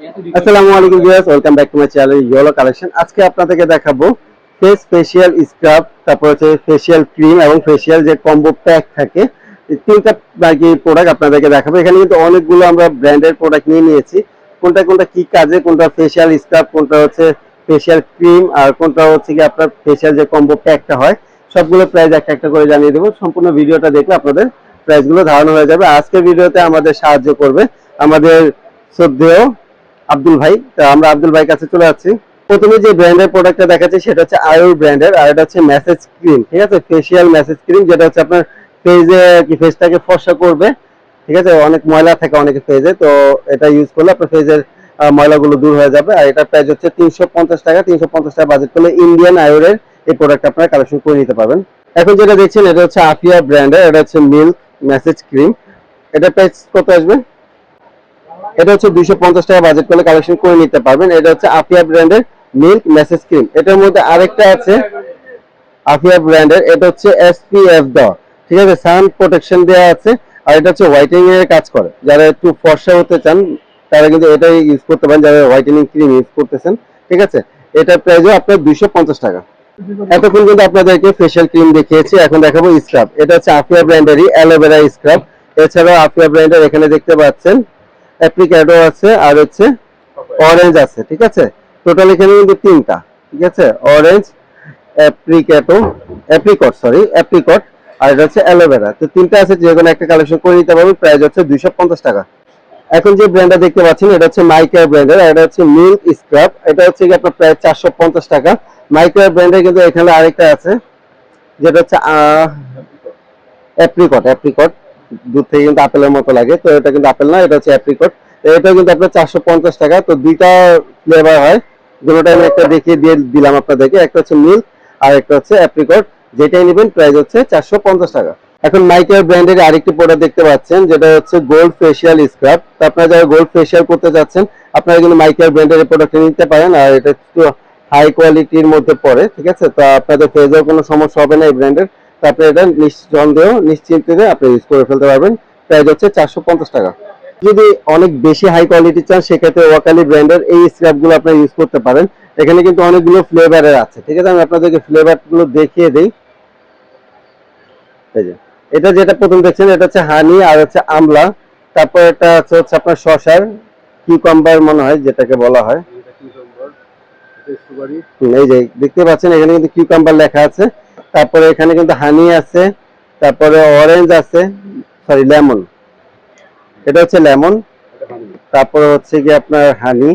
আসসালামু আলাইকুম viewers, welcome back to my channel collection আজকে আপনাদেরকে দেখাবো ফেস ফেশিয়াল স্ক্রাব, তারপর হচ্ছে ফেশিয়াল ক্রিম এবং ফেশিয়াল যে কম্বো প্যাক থাকে তিনটা আর কি প্রোডাক্ট আপনাদেরকে দেখাবো। এখানে কিন্তু অনেকগুলো আমরা ব্র্যান্ডের প্রোডাক্ট নিয়ে নিয়েছি। কোনটা কোনটা কি কাজে, কোনটা ফেশিয়াল স্ক্রাব, কোনটা হচ্ছে ফেশিয়াল ক্রিম, আর কোনটা হচ্ছে কি আপনার ফেশিয়াল যে কম্বো প্যাকটা হয়, সবগুলো প্রাইস একটা একটা করে জানিয়ে দেবো। সম্পূর্ণ ভিডিওটা দেখলে আপনাদের প্রাইসগুলো ধারণা হয়ে যাবে। আজকের ভিডিওতে আমাদের সাহায্য করবে আমাদের শ্রদ্ধেয় আব্দুল ভাই, তো আমরা আব্দুল ভাই কাছে চলে যাচ্ছি। প্রথমে যে ব্র্যান্ডের প্রোডাক্টটা দেখাচ্ছি, সেটা হচ্ছে আয়ুর ব্র্যান্ডের আর এটা হচ্ছে মেসেজ ক্রিম ঠিক আছে? ফেসিয়াল মেসেজ ক্রিম যেটা হচ্ছে আপনার ফেজে কি ফেসটাকে ফর্সা করবে, ঠিক আছে? অনেক ময়লা থাকে অনেকের ফেজে তো এটা ইউজ করলে আপনার ফেজের ময়লাগুলো দূর হয়ে যাবে। আর এটা প্রাইস হচ্ছে তিনশো পঞ্চাশ টাকা, তিনশো পঞ্চাশ টাকা বাজেট করলে ইন্ডিয়ান আয়ুরের এই প্রোডাক্ট আপনারা কালেকশন করে নিতে পারবেন। এখন যেটা দেখছেন, এটা হচ্ছে আফিয়া ব্র্যান্ডের এটা হচ্ছে মিল্ক মেসেজ ক্রিম এটা প্রাইস কত আসবে? এটা হচ্ছে দুইশো পঞ্চাশ টাকা বাজেট করলে কালেকশন করে নিতে পারবেন। এটা হচ্ছে আফিয়া ব্র্যান্ডের মিল্ক মেসেজ ক্রিম এটার মধ্যে আরেকটা আছে আফিয়া ব্র্যান্ডের এটা হচ্ছে এসপিএফ দেওয়া ঠিক আছে সান প্রোটেকশন দেওয়া আছে। আর এটা হচ্ছে হোয়াইটেনিং এর কাজ করে। যারা একটু ফর্সা হতে চান, তারা কিন্তু এটাই ইউজ করতে পারেন। যারা হোয়াইটেনিং ক্রিম ইউজ করতেছেন, ঠিক আছে? এটার প্রাইসও আপনার দুইশো পঞ্চাশ টাকা। এতক্ষণ কিন্তু আপনাদেরকে ফেশিয়াল ক্রিম দেখিয়েছি। এখন দেখাবো স্ক্রাব এটা হচ্ছে আফিয়া ব্র্যান্ডেরই অ্যালোভেরা স্ক্রাব এছাড়াও আফিয়া ব্র্যান্ডের এখানে দেখতে পাচ্ছেন। অ্যাপ্লিক্যাডো আছে আর হচ্ছে অরেঞ্জ আছে, ঠিক আছে? টোটাল এখানে কিন্তু তিনটা, ঠিক আছে? অরেঞ্জ অ্যাপ্লিক্যাটো অ্যাপ্রিকট সরি অ্যাপ্রিকট আর এটা হচ্ছে অ্যালোভেরা তো তিনটা আছে, যে কোনো একটা কালেকশন করে নিতে পারবেন প্রাইস হচ্ছে দুইশো পঞ্চাশ টাকা। এখন যে ব্র্যান্ডটা দেখতে পাচ্ছেন, এটা হচ্ছে মাইকার ব্র্যান্ডের এটা হচ্ছে মিল্ক স্ক্রাব এটা হচ্ছে আপনার প্রায় চারশো পঞ্চাশ টাকা। মাইকার ব্র্যান্ডের কিন্তু এখানে আরেকটা আছে, যেটা হচ্ছে অ্যাপ্রিকট অ্যাপ্রিকট দুধ থেকে কিন্তু আপেলের মতো লাগে। তো এটা কিন্তু আপেল না, এটা হচ্ছে অ্যাপ্রিকট এটা কিন্তু আপনার চারশো পঞ্চাশ টাকা। তো দুইটা ফ্লেভার হয়। দুটোটা আমি একটা দেখিয়ে দিয়ে দিলাম আপনাদেরকে। একটা হচ্ছে মিল্ক আর একটা হচ্ছে অ্যাপ্রিকট যেটাই নেবেন প্রাইস হচ্ছে চারশো পঞ্চাশ টাকা। এখন মাইকার ব্র্যান্ডের আরেকটি প্রোডাক্ট দেখতে পাচ্ছেন, যেটা হচ্ছে গোল্ড ফেশিয়াল স্ক্রাব তো আপনারা যারা গোল্ড ফেশিয়াল করতে যাচ্ছেন আপনারা কিন্তু মাইকেল ব্র্যান্ডের প্রোডাক্ট নিতে পারেন। আর এটা একটু হাই কোয়ালিটির মধ্যে পড়ে, ঠিক আছে? তো আপনাদের ফেজেও কোনো সমস্যা হবে না এই ব্র্যান্ডের আপনি এটা নিঃসন্দেহ নিশ্চিন্তে আপনি ইউজ করে ফেলতে পারবেন। প্রাইস হচ্ছে চারশো পঞ্চাশ টাকা। যদি অনেক বেশি হাই কোয়ালিটি চান সেক্ষেত্রে ওয়াকালি ব্র্যান্ডের এই স্ক্রাবগুলো আপনারা ইউজ করতে পারেন। এখানে কিন্তু অনেকগুলো ফ্লেভারের আছে। ঠিক আছে আমি আপনাদেরকে ফ্লেভারগুলো দেখিয়ে দিই। এই যে এটা যেটা প্রথম দেখছেন এটা হচ্ছে হানি আর হচ্ছে আমলা। তারপর এটা হচ্ছে হচ্ছে আপনার শশার কিউকাম্বার মনে হয় যেটাকে বলা হয়। এই যে দেখতে পাচ্ছেন এখানে কিন্তু কিউকাম্বার লেখা আছে। তারপরে এখানে কিন্তু হানি আছে, তারপরে অরেঞ্জ আছে সরি লেমন এটা হচ্ছে লেমন তারপরে হচ্ছে কি আপনার হানি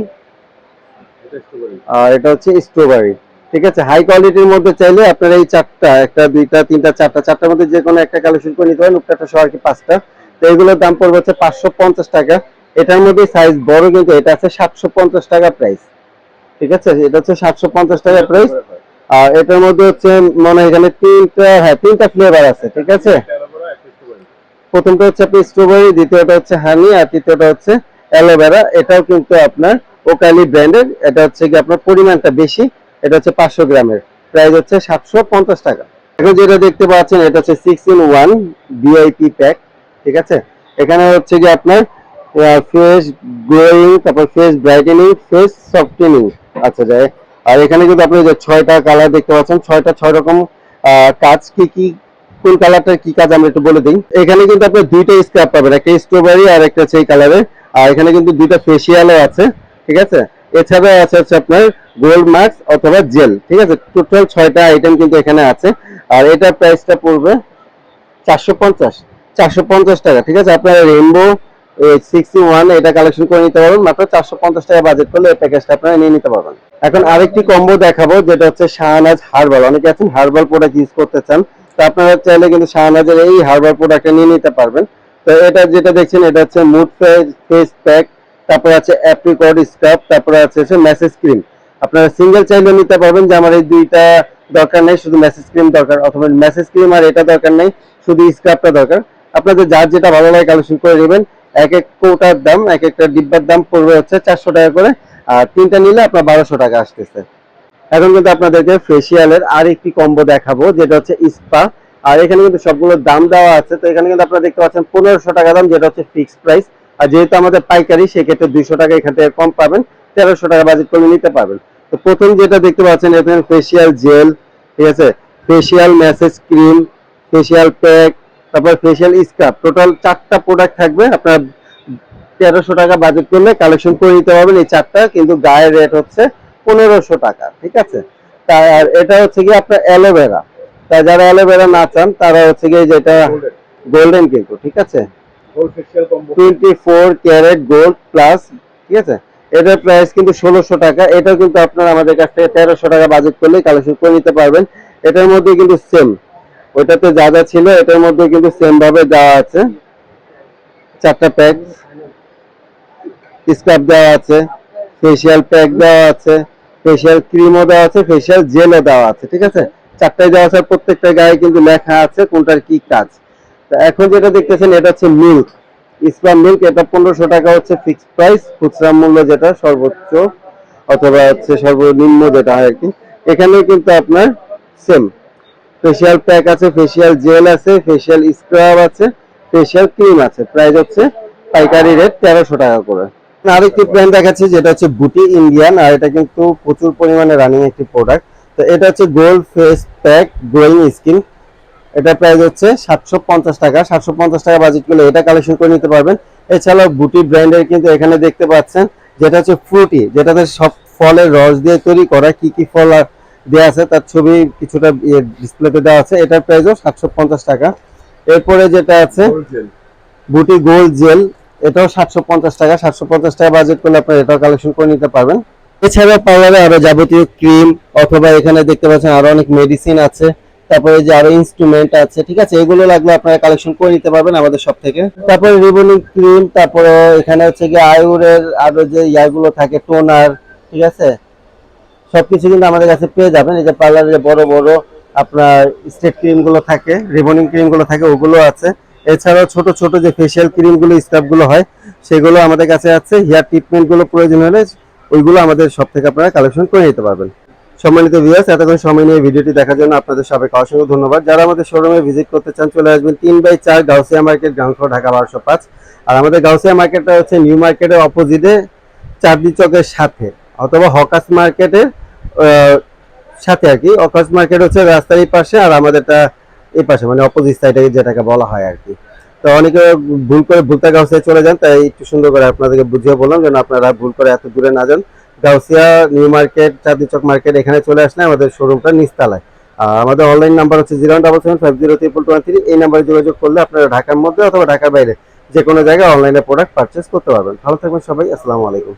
আর এটা হচ্ছে স্ট্রবেরি ঠিক আছে হাই কোয়ালিটির মধ্যে চাইলে আপনার এই চারটা, একটা, দুইটা, তিনটা, চারটা, চারটার মধ্যে যে কোনো একটা কালেকশন করে নিতে পারেন একটা সহ কি পাঁচটা। তো এগুলোর দাম পড়বে হচ্ছে পাঁচশো পঞ্চাশ টাকা। এটার মধ্যে সাইজ বড় কিন্তু এটা আছে সাতশো পঞ্চাশ টাকা প্রাইস ঠিক আছে, এটা হচ্ছে সাতশো পঞ্চাশ টাকা প্রাইস আর এটার মধ্যে হচ্ছে মনে এখানে তিনটা হ্যাঁ তিনটা ফ্লেভার আছে, ঠিক আছে? প্রথমটা হচ্ছে আপনি স্ট্রবেরি দ্বিতীয়টা হচ্ছে হানি আর তৃতীয়টা হচ্ছে অ্যালোভেরা এটাও কিন্তু আপনার ওকালি ব্র্যান্ডের এটা হচ্ছে কি আপনার পরিমাণটা বেশি। এটা হচ্ছে পাঁচশো গ্রামের। প্রাইস হচ্ছে সাতশো পঞ্চাশ টাকা। এখন যেটা দেখতে পাচ্ছেন, এটা হচ্ছে six in one VIP pack ঠিক আছে? এখানে হচ্ছে কি আপনার ফেস গ্লোয়িং তারপর ফেস ব্রাইটেনিং ফেস সফটেনিং আচ্ছা যায় আর এখানে কিন্তু আপনি যে ছয়টা কালার দেখতে পাচ্ছেন, ছয়টা ছয় রকম কাজ কি কি, কোন কালারটার কি কাজ আমরা একটু বলে দিই। এখানে কিন্তু আপনি দুইটা স্ক্রাব পাবেন, একটা স্ট্রবেরি আর একটা সেই কালারের আর এখানে কিন্তু দুইটা ফেসিয়ালও আছে, ঠিক আছে? এছাড়াও আছে হচ্ছে আপনার গোল্ড মার্কস অথবা জেল ঠিক আছে? টোটাল ছয়টা আইটেম কিন্তু এখানে আছে। আর এটার প্রাইসটা পড়বে চারশো পঞ্চাশ চারশো পঞ্চাশ টাকা, ঠিক আছে? আপনার রেনবো এটা কালেকশন করে নিতে পারবেন। মাত্র চারশো পঞ্চাশ টাকা বাজেট করলে এই প্যাকেজটা আপনারা নিয়ে নিতে পারবেন। এখন আরেকটি কম্বো দেখাবো, যেটা হচ্ছে শাহনাজ হার্বাল অনেকে আছেন হার্বাল প্রোডাক্ট ইউজ করতে চান, তো আপনারা চাইলে কিন্তু শাহনাজের এই হার্বাল প্রোডাক্টটা নিয়ে নিতে পারবেন। তো এটা যেটা দেখছেন, এটা হচ্ছে মুড ফেস প্যাক তারপরে আছে অ্যাপ্রিকট স্ক্রাব তারপরে আছে হচ্ছে মেসেজ ক্রিম আপনারা সিঙ্গেল চাইলে নিতে পারবেন যে আমার এই দুইটা দরকার নেই, শুধু মেসেজ ক্রিম দরকার, অথবা মেসেজ ক্রিম আর এটা দরকার নেই, শুধু স্ক্রাবটা দরকার। আপনাদের যার যেটা ভালো লাগে কালেকশন করে নেবেন। এক এক কৌটার দাম, এক একটা ডিব্বার দাম পড়বে হচ্ছে চারশো টাকা করে, আর তিনটা নিলে আপনার বারোশো টাকা আসতেছে। এখন কিন্তু আপনাদেরকে ফেসিয়ালের আর একটি কম্বো দেখাবো, যেটা হচ্ছে স্পা আর এখানে কিন্তু সবগুলোর দাম দেওয়া আছে, তো এখানে কিন্তু আপনারা দেখতে পাচ্ছেন পনেরোশো টাকা দাম, যেটা হচ্ছে ফিক্সড প্রাইস আর যেহেতু আমাদের পাইকারি, সেক্ষেত্রে দুইশো টাকা এখান থেকে কম পাবেন, তেরোশো টাকা বাজেট করে নিতে পারবেন। তো প্রথম যেটা দেখতে পাচ্ছেন এখানে ফেসিয়াল জেল ঠিক আছে? Facial massage cream facial pack তারপর ফেসিয়াল স্ক্রাব টোটাল চারটা প্রোডাক্ট থাকবে। আপনার তেরোশো টাকা বাজেট করলে কালেকশন করে নিতে পারবেন এই চারটা কিন্তু গায়ের রেট হচ্ছে পনেরোশো টাকা ঠিক আছে? আর এটা হচ্ছে কি আপনার অ্যালোভেরা তা যারা অ্যালোভেরা না চান তারা হচ্ছে কি যেটা গোল্ডেন কিন্তু ঠিক আছে? Twenty four carat gold plus ঠিক আছে? এটার প্রাইস কিন্তু ষোলোশো টাকা। এটাও কিন্তু আপনারা আমাদের কাছ থেকে তেরোশো টাকা বাজেট করলে কালেকশন করে নিতে পারবেন। এটার মধ্যে কিন্তু সেম ওইটাতে যা যা ছিল, এটার মধ্যে কিন্তু সেম ভাবে দেওয়া আছে, চারটা প্যাক স্ক্রাব দেওয়া আছে ফেসিয়াল প্যাক দেওয়া আছে ফেসিয়াল ক্রিমও দেওয়া আছে ফেসিয়াল জেলও দেওয়া আছে, ঠিক আছে? চারটায় দেওয়া আছে, প্রত্যেকটা গায়ে কিন্তু লেখা আছে কোনটার কি কাজ। তো এখন যেটা দেখতেছেন, এটা হচ্ছে মিল্ক ইসলাম মিল্ক এটা পনেরোশো টাকা হচ্ছে ফিক্সড প্রাইস খুচরা মূল্য যেটা, সর্বোচ্চ, অথবা হচ্ছে সর্বনিম্ন যেটা হয় আর কি। এখানে কিন্তু আপনার সেম ফেসিয়াল প্যাক আছে ফেসিয়াল জেল আছে ফেসিয়াল স্ক্রাব আছে ফেসিয়াল ক্রিম আছে। প্রাইস হচ্ছে পাইকারি রেট তেরোশো টাকা করে। আরেকটি ব্র্যান্ড দেখাচ্ছি, যেটা হচ্ছে বুটি ইন্ডিয়ান আর এটা কিন্তু প্রচুর পরিমাণে রানিং একটি প্রোডাক্ট তো এটা হচ্ছে gold face pack glowing skin এটা প্রাইস হচ্ছে সাতশো পঞ্চাশ টাকা। সাতশো পঞ্চাশ টাকা বাজেট করলে এটা কালেকশন করে নিতে পারবেন। এছাড়াও বুটি ব্র্যান্ডের কিন্তু এখানে দেখতে পাচ্ছেন, যেটা হচ্ছে ফ্রুটি যেটাতে সব ফলের রস দিয়ে তৈরি করা, কি কি ফল আর দেওয়া আছে তার ছবি কিছুটা ডিসপ্লেতে দেওয়া আছে। এটার প্রাইসও সাতশো পঞ্চাশ টাকা। এরপরে যেটা আছে বুটি গোল্ড জেল এটাও সাতশো পঞ্চাশ টাকা। সাতশো পঞ্চাশ টাকা বাজেট করলে আপনারা এটাও কালেকশন করে নিতে পারবেন। এছাড়া পার্লারে আরও যাবতীয় ক্রিম অথবা এখানে দেখতে পাচ্ছেন আরও অনেক মেডিসিন আছে। তারপরে যে আরও ইনস্ট্রুমেন্ট আছে ঠিক আছে? এগুলো লাগলে আপনারা কালেকশন করে নিতে পারবেন আমাদের সব থেকে। তারপরে রিবনিং ক্রিম তারপরে এখানে হচ্ছে গিয়ে আয়ুরের আরও যে ইয়াগুলো থাকে টোনার ঠিক আছে? সবকিছু কিন্তু আমাদের কাছে পেয়ে যাবেন। এই যে পার্লারে যে বড় বড় আপনার স্টেট ক্রিমগুলো থাকে রিবনিং ক্রিমগুলো থাকে, ওগুলো আছে। এছাড়াও ছোট ছোট যে ফেসিয়াল ক্রিমগুলো স্ক্রাবগুলো হয়, সেগুলো আমাদের কাছে আছে। হেয়ার ট্রিটমেন্টগুলো প্রয়োজন হলে ওইগুলো আমাদের সব থেকে আপনারা কালেকশন করে নিতে পারবেন। সম্মানিত ভিউয়ার্স এতক্ষণ সময় নিয়ে ভিডিওটি দেখার জন্য আপনাদের সবাইকে অসংখ্য ধন্যবাদ। যারা আমাদের শোরুমে ভিজিট করতে চান, চলে আসবেন তিন বাই চার গাউসিয়া মার্কেট গ্রাউন্ড ঢাকা বারোশো পাঁচ। আর আমাদের গাউসিয়া মার্কেটটা হচ্ছে নিউ মার্কেটের অপোজিটে চাঁদনি চকের সাথে। অথবা হকাস মার্কেটের সাথে আর কি। হকাস মার্কেট হচ্ছে রাস্তার এই পাশে আর আমাদেরটা এই পাশে মানে অপোজিট সাইডে যেটাকে বলা হয় আর কি। তো অনেকে ভুল করে ভুলতা গাউসিয়া চলে যান, তাই একটু সুন্দর করে আপনাদেরকে বুঝিয়ে বললাম যেন আপনারা ভুল করে এত দূরে না যান। Gausia, New Market, Chandni Chawk market এখানে চলে আসলে আমাদের শোরুমটা নিচতলায়। আর আমাদের অনলাইন নাম্বার হচ্ছে zero double seven five zero triple two three এই নাম্বারে যোগাযোগ করলে আপনারা ঢাকার মধ্যে অথবা ঢাকার বাইরে যে কোনো জায়গায় অনলাইনে প্রোডাক্ট পারচেস করতে পারবেন। ভালো থাকবেন সবাই, আসসালামু আলাইকুম।